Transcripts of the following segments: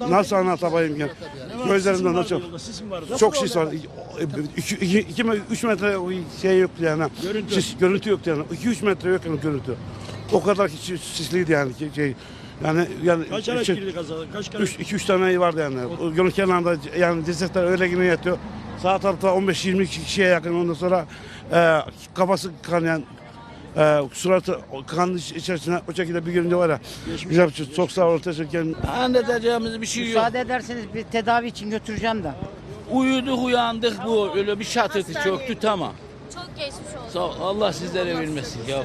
Nasıl anlatabayım ya? Gözlerimden nasıl? Çok şey var. 2-3 metre şey yok yani. Görüntü. Siz, görüntü yok yani. 2 3 metre yok yani görüntü. O kadar ki sis- sisliydi yani ki şey. Yani yani Kaç araç girdi kazada? Kaç kere? 3 2 3 tane vardı yani. O Yolun kenarında yani cesetler öyle yine yatıyor. Sağ tarafta 15 20 kişiye yakın ondan sonra e, kafası kanayan e, suratı kan içerisine o şekilde bir görünce var ya. Güzel bir. Çok sağ olun. Teşekkür ederim. Anlatacağımız bir şey yok. Müsaade ederseniz bir tedavi için götüreceğim de. Uyuduk uyandık bu öyle bir şatırtı çöktü tamam. Çok geçmiş olsun. Sağ ol, Allah sizlere bilmesin ya.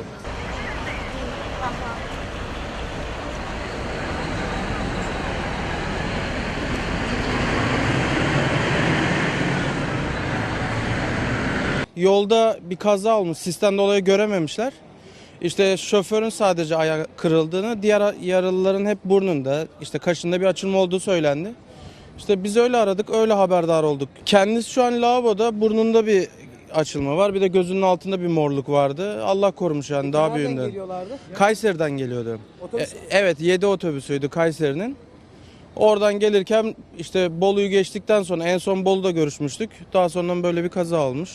Yolda bir kaza olmuş. Sistem dolayı görememişler. İşte şoförün sadece ayağı kırıldığını, diğer yaralıların hep burnunda, işte kaşında bir açılma olduğu söylendi. İşte biz öyle aradık, öyle haberdar olduk. Kendisi şu an lavaboda, burnunda bir açılma var. Bir de gözünün altında bir morluk vardı. Allah korumuş yani daha büyüğünden. Kayseri'den geliyordu. E, evet 7 otobüsüydü Kayseri'nin. Oradan gelirken işte Bolu'yu geçtikten sonra en son Bolu'da görüşmüştük. Daha sonra böyle bir kaza olmuş.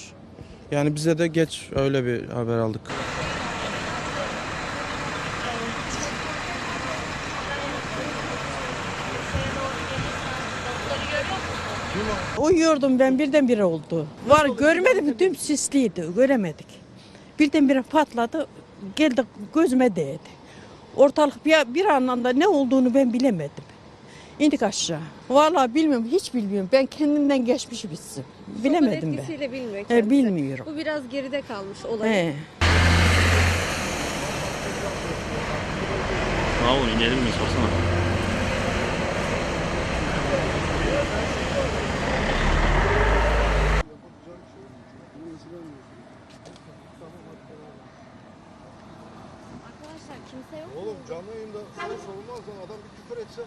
Yani bize de geç öyle bir haber aldık. Uyuyordum ben birdenbire oldu. Var görmedim tüm sisliydi göremedik. Birdenbire patladı geldi gözüme değdi. Ortalık bir, bir anlamda ne olduğunu ben bilemedim. İndik aşağı. Vallahi bilmiyorum hiç bilmiyorum. Ben kendimden geçmiş bitsin. Bilemedim ben. etkisiyle bilmiyor kendisi. bilmiyorum. Bu biraz geride kalmış olay. He. Bravo inelim mi sorsana. Arkadaşlar kimse yok. Oğlum canlı yayında sana sorulmaz lan adam bir küfür etse